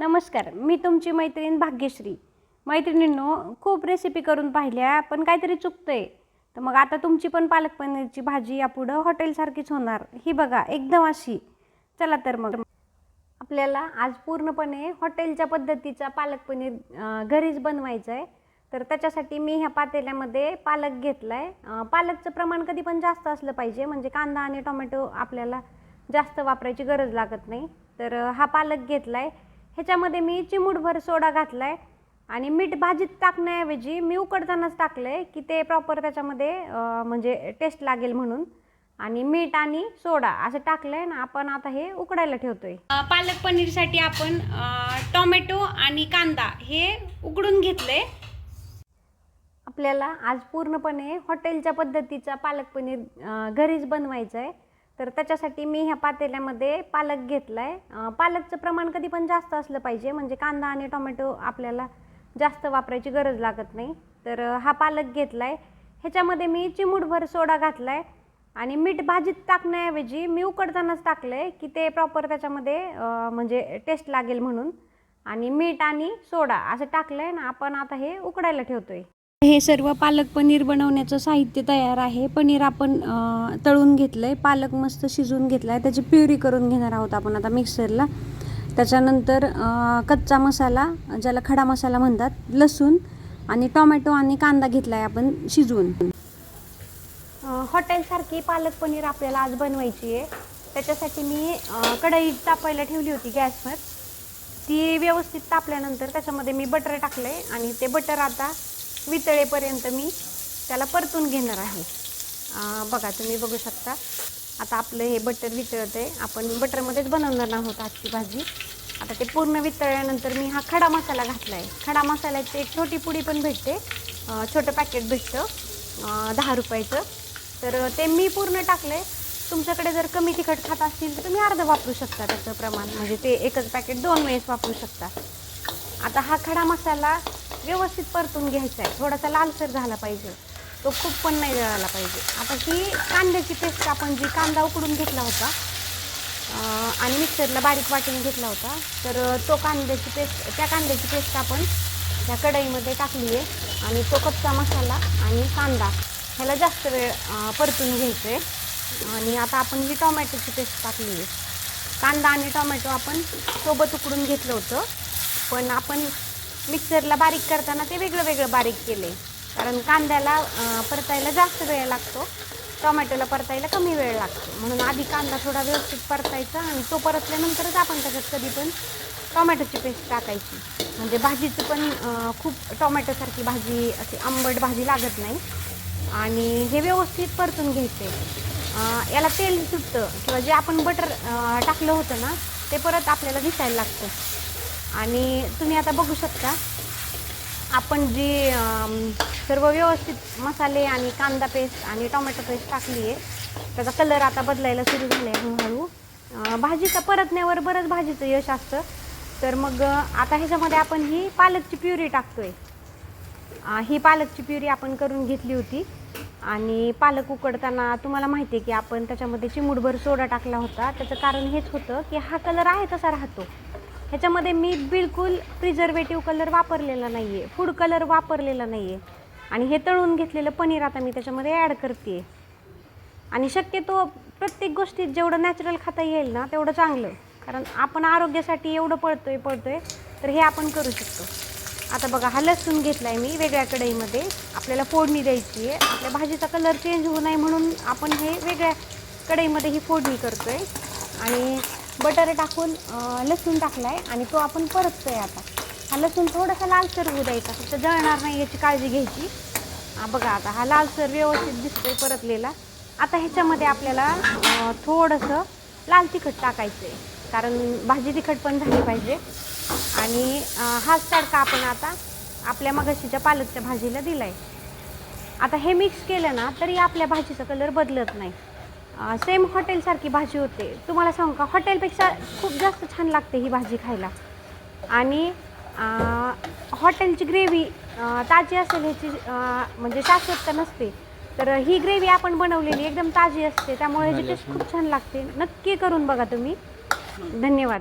नमस्कार मी तुमची मैत्रीण भाग्यश्री. मैत्रिणींनो खूप रेसिपी करून पाहिल्या पण काहीतरी चुकतंय. तर मग आता तुमची पण पालक पनीरची भाजी यापुढं हॉटेलसारखीच होणार. ही बघा एकदम अशी. चला तर मग. आपल्याला आज पूर्णपणे हॉटेलच्या पद्धतीचा पालक पनीर घरीच बनवायचं आहे तर त्याच्यासाठी मी ह्या पातेल्यामध्ये पालक घेतला आहे पालकचं प्रमाण कधी पण जास्त असलं पाहिजे म्हणजे कांदा आणि टोमॅटो आपल्याला जास्त वापरायची गरज लागत नाही. तर हा पालक घेतला आहे ह्याच्यामध्ये मी चिमूटभर सोडा घातला आहे आणि मीठ भाजीत टाकण्याऐवजी मी उकडतानाच टाकलं आहे की ते प्रॉपर त्याच्यामध्ये म्हणजे टेस्ट लागेल म्हणून. आणि मीठ आणि सोडा असं टाकलंय ना आपण आता हे उकडायला ठेवतोय. पालक पनीरसाठी आपण टोमॅटो आणि कांदा हे उकडून घेतलंय. आपल्याला आज पूर्णपणे हॉटेलच्या पद्धतीचा पालक पनीर घरीच बनवायचं आहे तर त्याच्यासाठी मी ह्या पातेल्यामध्ये पालक घेतला आहे पालकचं प्रमाण कधी पण जास्त असलं पाहिजे. म्हणजे कांदा आणि टोमॅटो आपल्याला जास्त वापरायची गरज लागत नाही. तर हा पालक घेतला आहे ह्याच्यामध्ये मी चिमूटभर सोडा घातला आहे आणि मीठ भाजीत टाकण्याऐवजी मी उकडतानाच टाकलं आहे की ते प्रॉपर त्याच्यामध्ये म्हणजे टेस्ट लागेल म्हणून. आणि मीठ आणि सोडा असं टाकलं आहे ना आपण आता हे उकडायला ठेवतो आहे हे सर्व पालक पनीर बनवण्याचं साहित्य तयार आहे. पनीर आपण तळून घेतलं आहे पालक मस्त शिजवून घेतला आहे त्याची प्युरी करून घेणार आहोत आपण आता मिक्सरला. त्याच्यानंतर कच्चा मसाला ज्याला खडा मसाला म्हणतात लसूण आणि टोमॅटो आणि कांदा घेतला आहे आपण शिजवून. हॉटेलसारखी पालक पनीर आपल्याला आज बनवायची आहे. त्याच्यासाठी मी कढई तापायला ठेवली होती गॅसवर. ती व्यवस्थित तापल्यानंतर त्याच्यामध्ये मी बटर टाकलं आहे आणि ते बटर आता वितळेपर्यंत मी त्याला परतून घेणार आहे. बघा तुम्ही बघू शकता. आता आपलं हे बटर वितळतं आहे आपण बटरमध्येच बनवणार आहोत आजची भाजी. आता ते पूर्ण वितळल्यानंतर मी हा खडा मसाला घातला आहे खडा मसाल्याची एक छोटी पुडी पण भेटते. छोटं पॅकेट भेटतं. दहा रुपयाचं. तर ते मी पूर्ण टाकलं आहे तुमच्याकडे जर कमी तिखट खात असतील तर तुम्ही अर्धं वापरू शकता त्याचं प्रमाण. म्हणजे ते एकच पॅकेट दोन वेळेस वापरू शकता. आता हा खडा मसाला व्यवस्थित परतून घ्यायचा आहे थोडासा लालसर झाला पाहिजे. तो खूप पण नाही जळाला पाहिजे. आता ही कांद्याची पेस्ट आपण जी कांदा उकडून घेतला होता आणि मिक्सरला बारीक वाटून घेतला होता तर तो कांद्याची पेस्ट त्या कांद्याची पेस्ट आपण त्या कढईमध्ये टाकली आहे आणि तो कच्चा मसाला आणि कांदा ह्याला जास्त वेळ परतून घ्यायचं आहे आणि आता आपण ही टोमॅटोची पेस्ट टाकली आहे कांदा आणि टोमॅटो आपण सोबत उकडून घेतलं होतं. पण आपण मिक्सरला बारीक करताना ते वेगळं वेगळं बारीक केले. कारण कांद्याला परतायला जास्त वेळ लागतो. टोमॅटोला परतायला कमी वेळ लागतो. म्हणून आधी कांदा थोडा व्यवस्थित परतायचा आणि तो परतल्यानंतरच आपण त्याच्यात कधी पण टोमॅटोची पेस्ट टाकायची. म्हणजे भाजीचं पण खूप टोमॅटोसारखी भाजी अशी आंबट भाजी लागत नाही. आणि हे व्यवस्थित परतून घ्यायचे. याला तेल सुटतं. किंवा जे आपण बटर टाकलं होतं ना ते परत आपल्याला दिसायला लागतं. आणि तुम्ही आता बघू शकता आपण जी सर्व व्यवस्थित मसाले आणि कांदा पेस्ट आणि टोमॅटो पेस्ट टाकली आहे त्याचा कलर आता बदलायला सुरू झाला आहे हळूहळू भाजीचा परतण्यावर बरंच भाजीचं यश असतं. तर मग आता ह्याच्यामध्ये आपण ही पालकची प्युरी टाकतो आहे ही पालकची प्युरी आपण करून घेतली होती. आणि पालक उकडताना तुम्हाला माहिती आहे की आपण त्याच्यामध्ये चिमूटभर सोडा टाकला होता. त्याचं कारण हेच होतं की हा कलर आहे तसा राहतो. ह्याच्यामध्ये मी बिलकुल प्रिझर्वेटिव्ह कलर वापरलेला नाही आहे फूड कलर वापरलेला नाही आहे आणि हे तळून घेतलेलं पनीर आता मी त्याच्यामध्ये ॲड करते आणि शक्यतो प्रत्येक गोष्टीत जेवढं नॅचरल खाता येईल ना तेवढं चांगलं. कारण आपण आरोग्यासाठी एवढं पळतोय पळतोय तर हे आपण करू शकतो. आता बघा हा लसूण घेतला आहे मी वेगळ्या कढईमध्ये. आपल्याला फोडणी द्यायची आहे. आपल्या भाजीचा कलर चेंज होऊ नये म्हणून आपण हे वेगळ्या कढईमध्ये ही फोडणी करतो आहे आणि बटर टाकून लसूण टाकला आहे आणि तो आपण परततो आहे आता. हा लसूण थोडासा लालसर होऊ द्यायचा फक्त जळणार नाही याची काळजी घ्यायची. बघा आता हा लालसर व्यवस्थित दिसतोय परतलेला. आता ह्याच्यामध्ये आपल्याला थोडंसं लाल तिखट टाकायचं आहे कारण भाजी तिखट पण झाली पाहिजे. आणि हाच तडका आपण आता आपल्या मगाशीच्या पालकच्या भाजीला दिला आहे आता हे मिक्स केलं ना तरी आपल्या भाजीचा कलर बदलत नाही. सेम हॉटेलसारखी भाजी होते. तुम्हाला सांगू का? हॉटेलपेक्षा खूप जास्त छान लागते ही भाजी खायला. आणि हॉटेलची ग्रेव्ही ताजी असेल ह्याची म्हणजे शाश्वतता नसते. तर ही ग्रेव्ही आपण बनवलेली एकदम ताजी असते. त्यामुळे ह्याची टेस्ट खूप छान लागते. नक्की करून बघा तुम्ही. धन्यवाद.